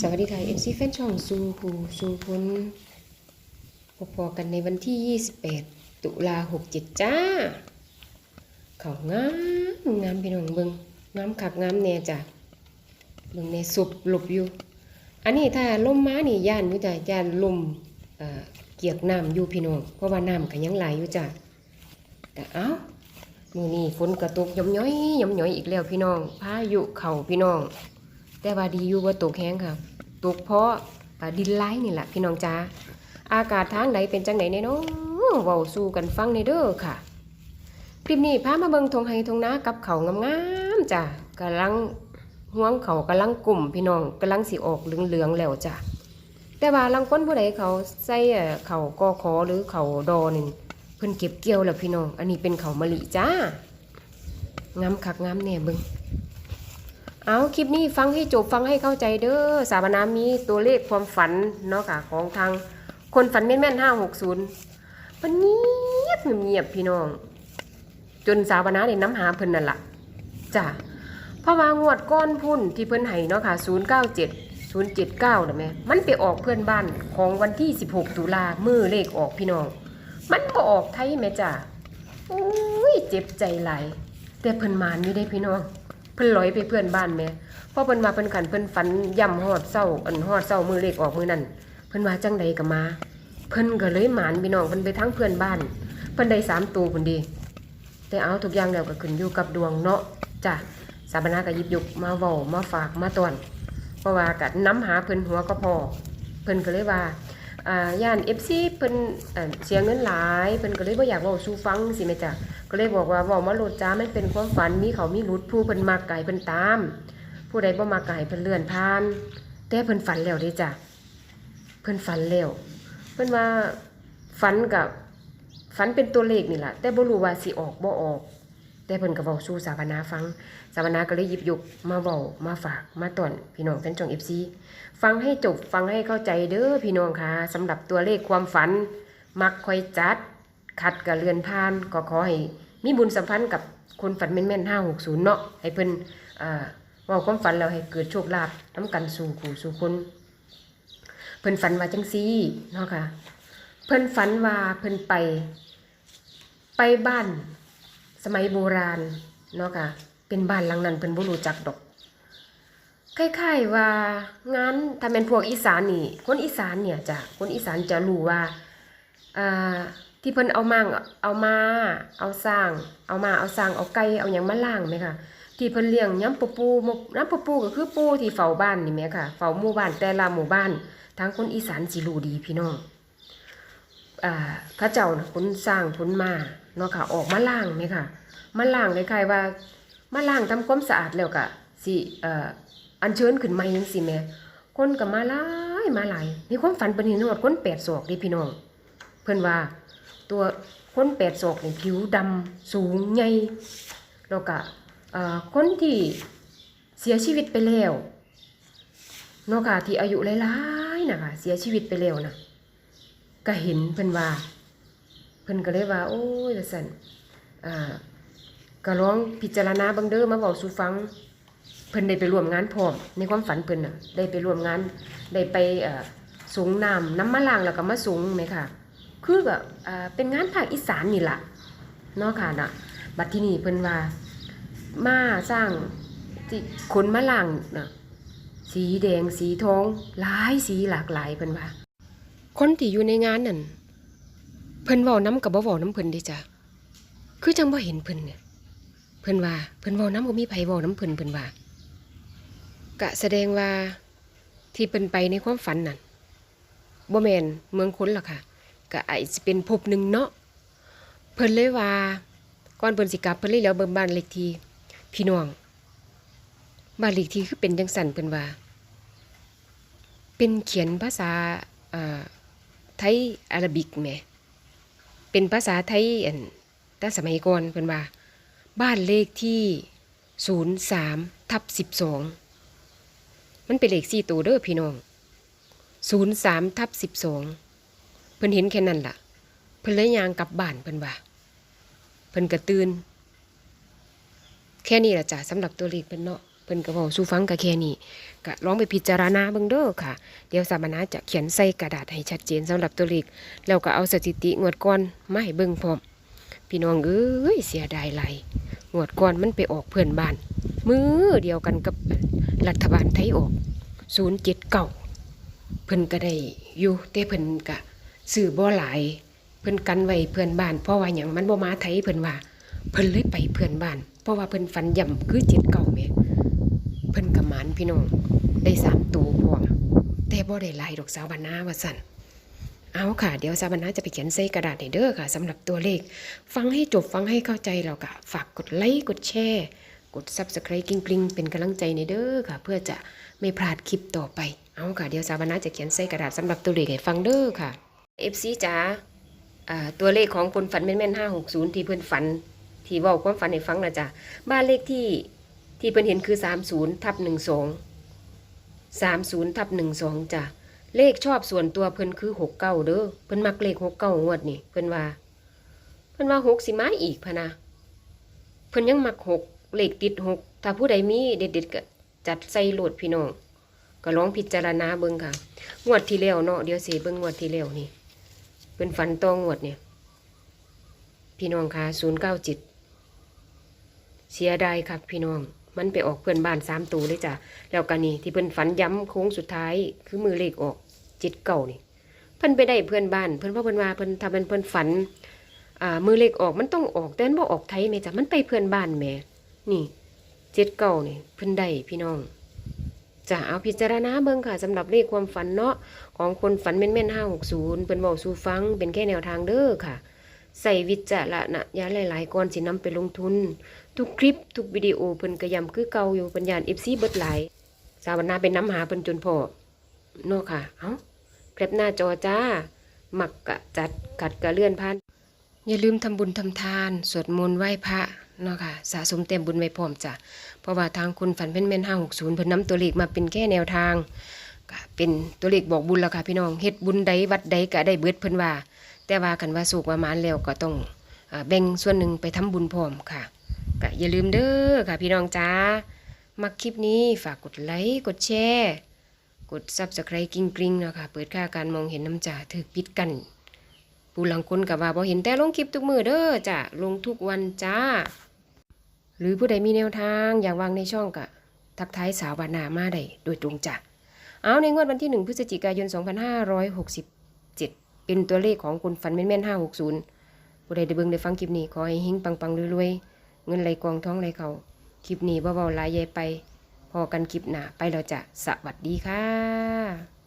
สวัสดีค่ะ MC แฟนช่องซูหูซูพลพอๆกันในวันที่ 28 ตุลา67จ้า เขางามงามพี่น้องเบิงงามคักงามแน่จ้ะเบิงแน่สุบหลบอยู่ อันนี้ถ้าลมม้านี่ย่านอยู่จ้ะย่านลมเกียกน้ำอยู่พี่น้องเพราะว่าน้ำก็ยังไหลอยู่จ้ะแต่เอ้ามือนี้ฝนกระตุกย่อมย้อยย่อมย้อยอีกแล้วพี่น้องพายุเข่าพี่น้อง แต่ว่าดีอยู่ว่าตกแห้งค่ะตกเพราะดินไหลนี่แหละพี่น้องจ้าอากาศทางไหนเป็นจังไหนเนี่ยเนาะเว้าสู้กันฟังในเด้อค่ะ คลิปนี้พามาเบิงทงไฮทงนากับเขางามๆจ้ะกำลังห่วงเขากำลังกลุ่มพี่น้องกำลังสิออกเหลืองๆแล้วจ้ะแต่ว่าลังคนผู้ใดเขาใส่เอ่อเขากอขอหรือเขาดอนี่เพิ่นเก็บเกี่ยวแล้วพี่น้อง อันนี้เป็นเขามะลิจ้างามคักงามแน่เบิ่ง เอาคลิปนี้ฟังให้จบฟังให้เข้าใจเด้อสาบานามีตัวเลขความฝันเนาะค่ะของทางคนฝันแม่นแม่นห้าหกศูนย์มันเงียบเงียบพี่น้อง จนสาบานาได้น้ำหาเพิ่นนั่นละจ้ะพระวางวดก้อนพุ่นที่เพิ่นให้เนาะค่ะศูนย์เก้าเจ็ดศูนย์เจ็ดเก้านะแม่มันไปออกเพื่อนบ้านของวันที่สิบหกตุลามือเลขออกพี่น้อง มันบ่ออกไทยแม่จ้ะอุ้ยเจ็บใจไหลแต่เพิ่นมานอยู่ได้พี่น้อง เพิ่นลอยไปเพื่อนบ้านแม่พอเพิ่นมาเพิ่นขันเพิ่นฝันย่ำฮอดเศร้าอันฮอดเศร้ามือเลขออกมือนั่นเพิ่นว่าจังใดก็มา เพิ่นก็เลยหมานพี่น้องเพิ่นไปทั้งเพื่อนบ้าน เพิ่นได้สามตัวพุ่นดี แต่เอาทุกอย่างแล้วก็ขึ้นอยู่กับดวงเนาะจ้ะสาบนาก็หยิบยุกมาเว้ามาฝากมาตอนเพราะว่าก็น้ำหาเพิ่นหัวก็พอ เพิ่นก็เลยว่าอ่าย่าน FC เพิ่นเอ่อเสียเงินหลายเพิ่นก็เลยบ่อยากเว้าสู่ฟังสิแม่จ้ะ ก็เลยบอกว่าเว้ามาโลดจ้าไมันเป็นความฝันมีเขามีรุดผู้เพิ่นมักไก่เพิ่นตาม ผู้ใดบ่มักไก่เพิ่นเลื่อนผ่าน แต่เพิ่นฝันแล้วเด้จ้ะเพิ่นฝันแล้วเพิ่นว่าฝันกับฝันเป็นตัวเลขนี่แหละแต่บ่รู้ว่าสิออกบ่ออก แต่เพิ่นก็เว้าสู่สาบนาฟัง สาบนาก็เลยหยิบยกมาเว้ามาฝากมาตอนพี่น้องแฟนช่อง FC ฟังให้จบฟังให้เข้าใจเด้อพี่น้องค่ะสำหรับตัวเลขความฝัน มักคอยจัด ขัดกับเรือนพานก็ขอให้มีบุญสัมพันธ์กับคนฝันแม่นๆห้าหกศูนย์เนาะให้เพิ่นอ่าว่าความฝันแล้วให้เกิดโชคลาภน้ำกันสู่ขู่สู่คนเพิ่นฝันว่าจังซี่เนาะค่ะ เพิ่นฝันว่าเพิ่นไป ไปบ้าน สมัยโบราณเนาะค่ะ เป็นบ้านหลังนั้นเพิ่นบ่รู้จักดอกคล้ายๆว่างานถ้าเป็นพวกอีสานนี่ คนอีสานเนี่ยจะคนอีสานจะรู้ว่าอ่า ที่เพิ่นเอามังเอามา เอาสร้าง เอามาเอาสร้างเอาไก่เอาหยังมาล่างไหมค่ะ ที่เพิ่นเลี้ยงย้ำปูปูน้ำปูปูก็คือปูที่เฝ้าบ้านนี่แหมค่ะเฝ้าหมู่บ้านแต่ละหมู่บ้านทางคนอีสานสิรู้ดีพี่น้องอ่าเขาเจ้าน่ะคนสร้างคนมาเนาะค่ะออกมาล่างไหมค่ะมาล่างคล้ายๆว่ามาล้างทำความสะอาดแล้วก็สิเอ่ออัญเชิญขึ้นมาจังซี่แหม่คนก็มาหลายมาหลายมีความฝันเพิ่นเห็นว่าคนแปดศอกด้พี่น้อง เพิ่นว่า ตัวคนแปดศอกนี่ผิวดำสูงใหญ่แล้วก็คนที่เสียชีวิตไปแล้วเนาะค่ะที่อายุหลายๆนะคะเสียชีวิตไปแล้วนะก็เห็นเพิ่นว่า เพิ่นก็เลยว่า โอ้ยว่าซั่นอ่าก็ลองพิจารณาบังเด้อมาบอกสู่ฟัง เพิ่นได้ไปร่วมงานพร้อมในความฝันเพิ่นน่ะได้ไปร่วมงานได้ไปสูงน้ำน้ำมะลางแล้วก็มาสูงไหมค่ะ คือแบบเป็นงานภาคอีสานนี่ล่ะเนาะค่ะนะบัดที่นี่เพิ่นว่ามาสร้างที่ขนมะลางน่ะสีแดงสีทองหลายสีหลากหลายเพิ่นว่า คนที่อยู่ในงานนั่นเพิ่นเว้าน้ำกับบ่เว้าน้ำเพิ่นเด้จ้ะคือจังบ่เห็นเพิ่นเนี่ยเพิ่นว่าเพิ่นเว้าน้ำบ่มีไผเว้าน้ำเพิ่นเพิ่นว่ากะแสดงว่าที่เพิ่นไปในความฝันนั่นบ่แม่นเมืองคนหรอกค่ะ ก็อาจสิเป็นภพหนึ่งเนาะเพิ่นเลยว่าก่อนเพิ่นสิกลับเพิ่นเลยแล้วเบิ่งบ้านเลขที่พี่น้องบ้านเลขที่คือเป็นจังสั่นเพิ่นว่า เป็นเขียนภาษาไทยอาราบิกแหมเป็นภาษาไทยอันแต่สมัยก่อนเพิ่นว่า บ้านเลขที่ศูนย์สามทับสิบสองมันเป็นเลขสี่ตัวเด้อพี่น้องศูนย์สามทับสิบสอง พิ่นเห็นแค่นั้นล่ะ เพิ่นเลยยางกลับบ้านเพิ่นว่าเพิ่นกระตื่นแค่นี้ละจ้ะสำหรับตัวเลขเพิ่นเนาะเพิ่นก็เว้าสู่ฟังก็แค่นี้ก็ลองไปพิจารณาเบิ่งเด้อค่ะ เดี๋ยวสามนาจะเขียนใส่กระดาษให้ชัดเจนสำหรับตัวเลขแล้วก็เอาสถิติงวดก่อนมาให้เบิ่งพร้อมพี่น้องเอ้ยเสียดายหลยงวดก่อนมันไปออกเพื่อนบ้าน มือเดียวกันกับรัฐบาลไทยออก079เพิ่นก็ได้อยู่แต่เพิ่นก็ ซื้อบ่หลาย เพิ่นกันไว้เพื่อนบ้านเพราะว่าหยังมันบ่มาไทยเพิ่นว่า เพิ่นเลยไปเพื่อนบ้าน เพราะว่าเพิ่นฝันย่ำคือ79แหม่เพิ่นก็หมานพี่น้องได้สามตัวพร้อมแต่บ่ได้ลายดอกสาวบรรณาว่าซั่นเอาค่ะ เดี๋ยวสาวบรรณาจะไปเขียนใส่กระดาษให้เด้อค่ะสำหรับตัวเลข ฟังให้จบฟังให้เข้าใจแล้วก็ฝากกดไลค์กดแชร์กด Subscribe กริ๊งกริ๊งเป็นกำลังใจในเด้อค่ะ เพื่อจะไม่พลาดคลิปต่อไป เอาค่ะ เดี๋ยวสาวนาจะเขียนใส่กระดาษสำหรับตัวเลขให้ฟังเด้อค่ะ FC จ๋าอ่าตัวเลขของคนฝันแม่นๆ560ที่เพิ่นฝัน ที่ว้าความฝันให้ฟังนะจ๊ะบ้านเลขที่ที่เพิ่นเห็นคือ30ทับ12 30ทับ12จ้ะเลขชอบส่วนตัวเพิ่นคือ69เก้าเด้อเพิ่นมักเลข69งวดนี่เพิ่นว่า เพิ่นว่าหกสิมาอีกพะนะเพิ่นยังมักหกเลขติดหกถ้าผู้ใดมีเด็ดๆก็จัดใส่โหลดพี่น้องก็ลองพิจารณาเบิ่งค่ะ งวดที่แล้วเนาะเดี๋ยวเสิเบิ่งงวดที่แล้วนี่ พิ่นฝันตองงวดเนี่ย พี่น้องคะศูนย์เก้าจิต เสียดายครับพี่น้อง มันไปออกเพื่อนบ้านสามตัวเลยจ้ะ แล้วกันนี่ที่เพิ่นฝันย้ำโค้งสุดท้ายคือมือเลขออกจิตเก่านี่ เพิ่นไปได้เพื่อนบ้าน เพิ่นว่าเพิ่นว่าเพิ่นทำเป็นเพิ่นฝัน อ่า มือเล็กออกมันต้องออกแต่มันบ่ออกไทยแม่จ้ะ มันไปเพื่อนบ้านแม่ นี่จ็ดเก่านี่เพิ่นได้พี่น้อง จะเอาพิจารณาเบิ่งค่ะสำหรับเลขความฝันเนาะของคนฝันแม่นๆห้าหกศูนย์เพิ่นบอกสู่ฟังเป็นแค่แนวทางเด้อค่ะ ใส่วิจารณญาณหลายๆก่อนสินำไปลงทุน ทุกคลิปทุกวิดีโอเพิ่นก็ย้ำคือเก่าอยู่ปัญญาณ FC เบิดหลายสาวนาเป็นน้ำหาเพิ่นจนพอเนาะค่ะ เอ้าแคปหน้าจอจ้าหมักกะจัดกัดกะเลื่อนผ่านอย่าลืมทำบุญทำทาน สวดมนต์ไหว้พระ เนาะค่ะสะสมเต็มบุญไว้พร้อมจ้ะเพราะว่าทางคุณฝันเป็นแม่นห้าหกศูนย์เพิ่นนำตัวเลขมาเป็นแค่แนวทางก็เป็นตัวเลขบอกบุญแล้วค่ะพี่น้องเฮ็ดบุญใดวัดใดก็ได้เบิดเพิ่นว่า แต่ว่ากันว่าสุกว่ามานแล้วก็ต้องแบ่งส่วนหนึ่งไปทำบุญพร้อมค่ะก็อย่าลืมเด้อค่ะพี่น้องจ้ามักคลิปนี้ฝากกดไลค์กดแชร์กด Subscribe กริ๊งกริ๊งๆเนาะค่ะเปิดค่าการมองเห็นน้ำจ่าถือปิดกันผู้หลังคนกับว่าบ่เห็นแต่ลงคลิปทุกมือเด้อจ้ะลงทุกวันจ้า หรือผู้ใดมีแนวทางอยากวางในช่องกะทักทายสาวบานามาได้โดยตรงจ้ะเอาในงวดวันที่ 1 พฤศจิกายน 2567 เป็นตัวเลขของคุณฝันแม่นๆ560ผู้ใดได้เบิ่งได้ฟังคลิปนี้ขอให้เฮงปังๆรวยๆเงินไหลกองท้องไหลเขาคลิปนี้บ่เบาๆลายใหญ่ไป พอกันคลิปหน้าไปแล้วจ้ะสวัสดีค่ะ